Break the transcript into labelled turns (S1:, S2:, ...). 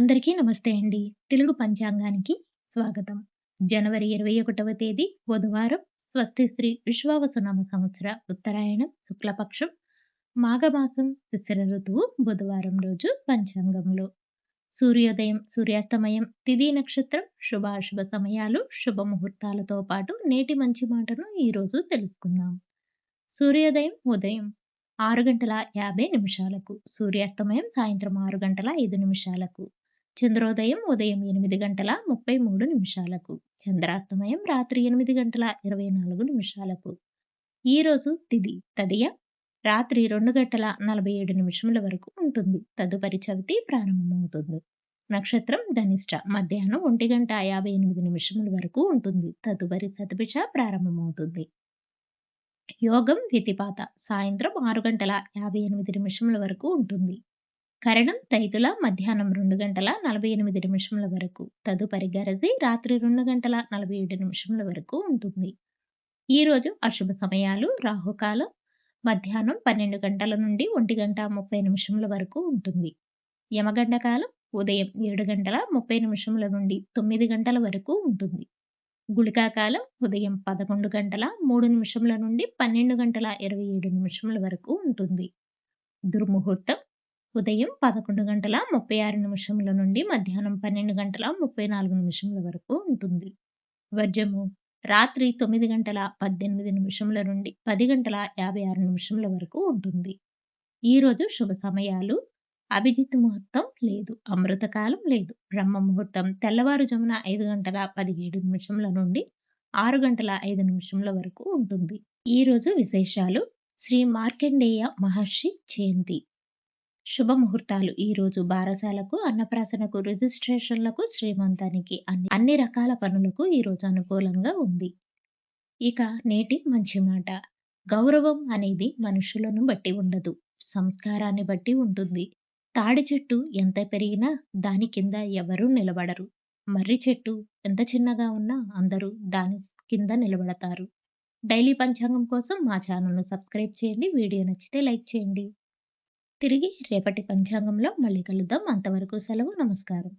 S1: అందరికీ నమస్తే అండి. తెలుగు పంచాంగానికి స్వాగతం. జనవరి 21వ తేదీ బుధవారం స్వస్తి శ్రీ విశ్వావసునామ సంవత్సర ఉత్తరాయణం శుక్లపక్షం మాఘమాసం శిశిర ఋతువు బుధవారం రోజు పంచాంగంలో సూర్యోదయం సూర్యాస్తమయం తిథి నక్షత్రం శుభాశుభ సమయాలు శుభముహూర్తాలతో పాటు నేటి మంచి మాటను ఈరోజు తెలుసుకుందాం. సూర్యోదయం ఉదయం ఆరు గంటల యాభై నిమిషాలకు సూర్యాస్తమయం సాయంత్రం ఆరు గంటల ఐదు నిమిషాలకు చంద్రోదయం ఉదయం ఎనిమిది గంటల ముప్పై మూడు నిమిషాలకు చంద్రాస్తమయం రాత్రి ఎనిమిది గంటల ఇరవై నాలుగు నిమిషాలకు. ఈరోజు తిది తదియ రాత్రి రెండు గంటల నలభై ఏడు నిమిషముల వరకు ఉంటుంది. తదుపరి చవితి ప్రారంభమవుతుంది. నక్షత్రం ధనిష్ట. మధ్యాహ్నం ఒంటి గంట యాభై ఎనిమిది నిమిషముల వరకు ఉంటుంది. తదుపరి సతపిష ప్రారంభమవుతుంది. యోగం వ్యతిపాత సాయంత్రం ఆరు గంటల యాభై ఎనిమిది నిమిషముల వరకు ఉంటుంది. కరణం తైతుల మధ్యాహ్నం రెండు గంటల నలభై ఎనిమిది నిమిషముల వరకు. తదుపరి గరజి రాత్రి రెండు గంటల నలభై ఏడు నిమిషముల వరకు ఉంటుంది. ఈరోజు అశుభ సమయాలు. రాహుకాలం మధ్యాహ్నం పన్నెండు గంటల నుండి ఒంటి గంట ముప్పై నిమిషముల వరకు ఉంటుంది. యమగండ కాలం ఉదయం ఏడు గంటల ముప్పై నిమిషముల నుండి తొమ్మిది గంటల వరకు ఉంటుంది. గుళికాకాలం ఉదయం పదకొండు గంటల మూడు నిమిషముల నుండి పన్నెండు గంటల ఇరవై ఏడు నిమిషముల వరకు ఉంటుంది. దుర్ముహూర్తం ఉదయం పదకొండు గంటల ముప్పై ఆరు నిమిషముల నుండి మధ్యాహ్నం పన్నెండు గంటల ముప్పై నాలుగు నిమిషముల వరకు ఉంటుంది. వర్జము. రాత్రి తొమ్మిది గంటల పద్దెనిమిది నిమిషముల నుండి పది గంటల యాభై ఆరు నిమిషముల వరకు ఉంటుంది. ఈరోజు శుభ సమయాలు. అభిజిత్ ముహూర్తం లేదు. అమృతకాలం లేదు. బ్రహ్మ ముహూర్తం తెల్లవారుజామున ఐదు గంటల పదిహేడు నిమిషముల నుండి ఆరు గంటల ఐదు నిమిషముల వరకు ఉంటుంది. ఈరోజు విశేషాలు. శ్రీ మార్కండేయ మహర్షి జయంతి. శుభముహూర్తాలు. ఈరోజు బారసాలకు అన్నప్రాసనకు రిజిస్ట్రేషన్లకు శ్రీమంతానికి అన్ని అన్ని రకాల పనులకు ఈరోజు అనుకూలంగా ఉంది. ఇక నేటి మంచి మాట. గౌరవం అనేది మనుషులను బట్టి ఉండదు. సంస్కారాన్ని బట్టి ఉంటుంది. తాడి చెట్టు ఎంత పెరిగినా దాని కింద ఎవరూ నిలబడరు. మర్రి చెట్టు ఎంత చిన్నగా ఉన్నా అందరూ దాని కింద నిలబడతారు. డైలీ పంచాంగం కోసం మా ఛానల్ను సబ్స్క్రైబ్ చేయండి. వీడియో నచ్చితే లైక్ చేయండి. తిరిగి రేపటి పంచాంగంలో మళ్ళీ కలుద్దాం. అంతవరకు సెలవు నమస్కారం.